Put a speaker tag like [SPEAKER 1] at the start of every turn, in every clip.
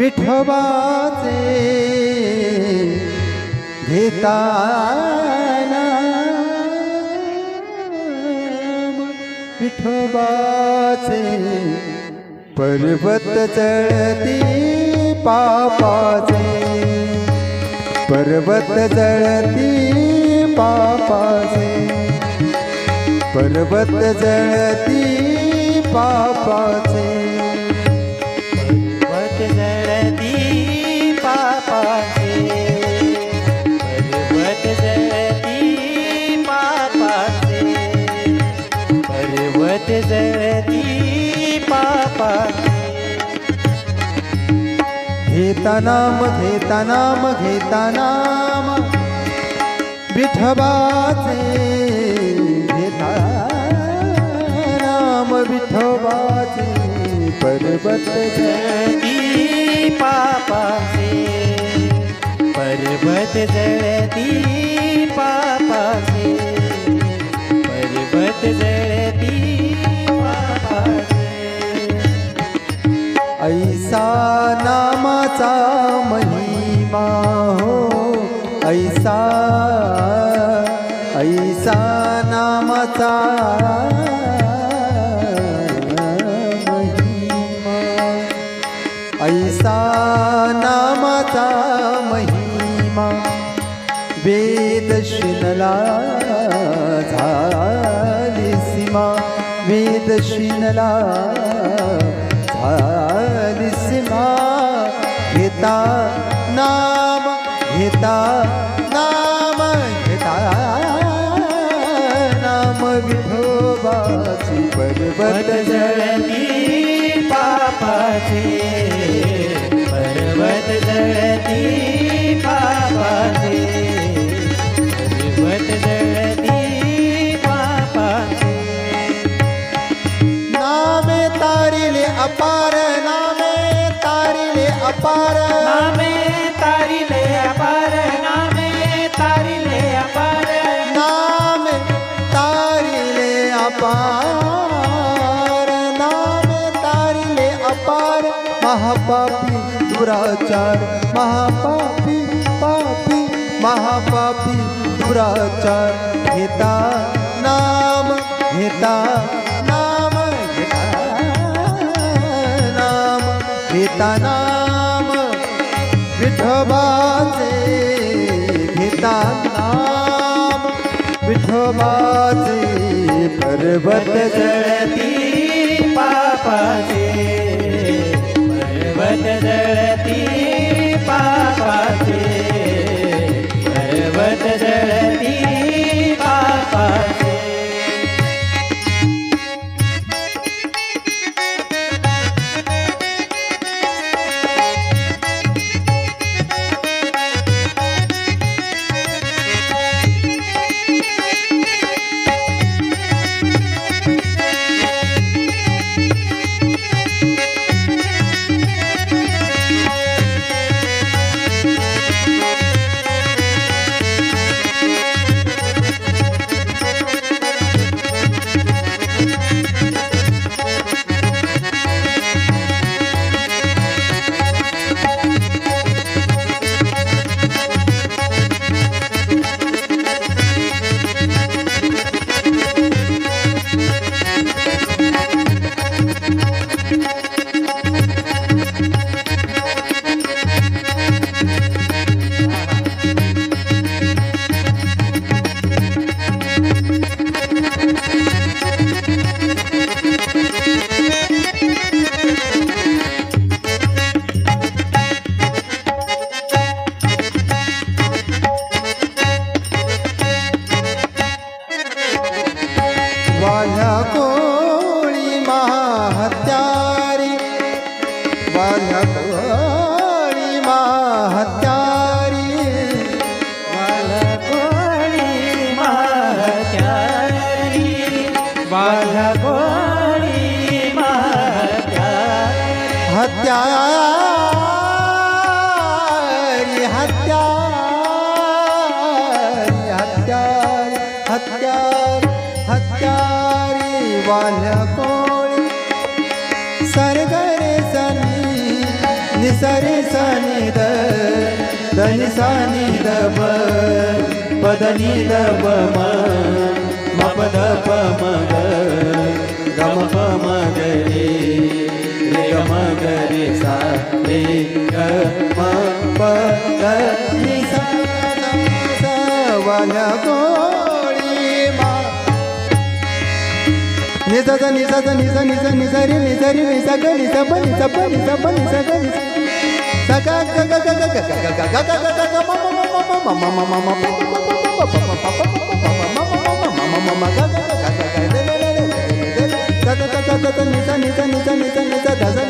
[SPEAKER 1] विठोबाचे घेताना विठोबाचे पर्वत जळती पापाचे पर्वत जळती पापाचे पर्वत जळती पापाचे.
[SPEAKER 2] पर्वत
[SPEAKER 1] घेता नाम घेता नाम घेता नाम विठोबाचे घेता नाम विठोबाचे पर्वत
[SPEAKER 2] जळती पापाचे. पर्वत जळती पापाचे.
[SPEAKER 1] शिनला झाली सीमा. वेद शिनला झाली सीमा. घेता नाम घेता नाम घेता नाम विठोबाची पर्वत
[SPEAKER 2] जळती पापाचे
[SPEAKER 1] अपार नामे अपार
[SPEAKER 2] नामे अपार नामे तारिले अपार
[SPEAKER 1] नामे तारिले अपार। महापापी दुराचार महापापी पापी महापापी दुराचार। नाम घेता नाम नाम घेता नाम। विठोबाचे घेता नाम पर्वत
[SPEAKER 2] जळती
[SPEAKER 1] हत्यारी हत्यारी हत्यारी हत्यारी हत्यारी वाल कोळी. सरगरे सनी निसरे सनी द दनी दब पदनी दब म मपद पम నిజద నిజద నిజ నిజ నిజరి నిజరి నిజగ నిజప నిజప నిజప నిజగ సగ గగ గగ గగ గగ గగ గగ మమ మమ మమ మమ మమ నిజ నిజ నిజ నిజ నిజ నిజ నిజ నిజ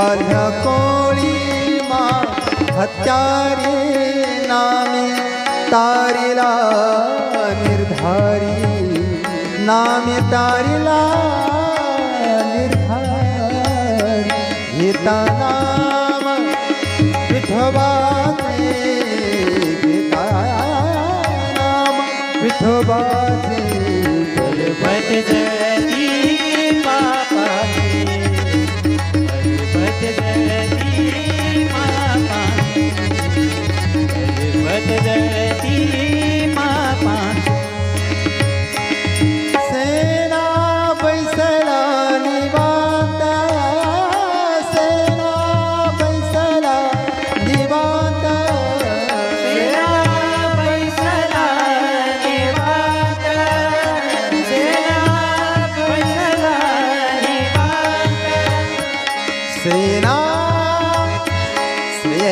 [SPEAKER 1] बाल्यकोळीमा हत्यारे नामे तारिला निर्धारी नामे तारिला निर्धारी नाम विठोबाचे नाम विठोबाचे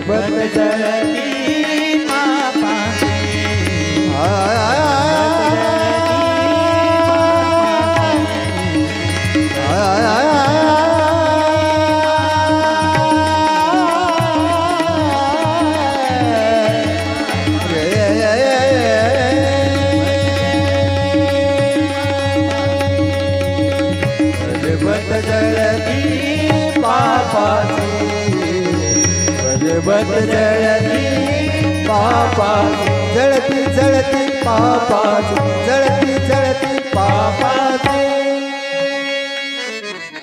[SPEAKER 2] ગર્ભત જનની માતાને હા जलती पर्वत जळती
[SPEAKER 1] पापा
[SPEAKER 2] जळती
[SPEAKER 1] जळती पापा जळती जळती पापा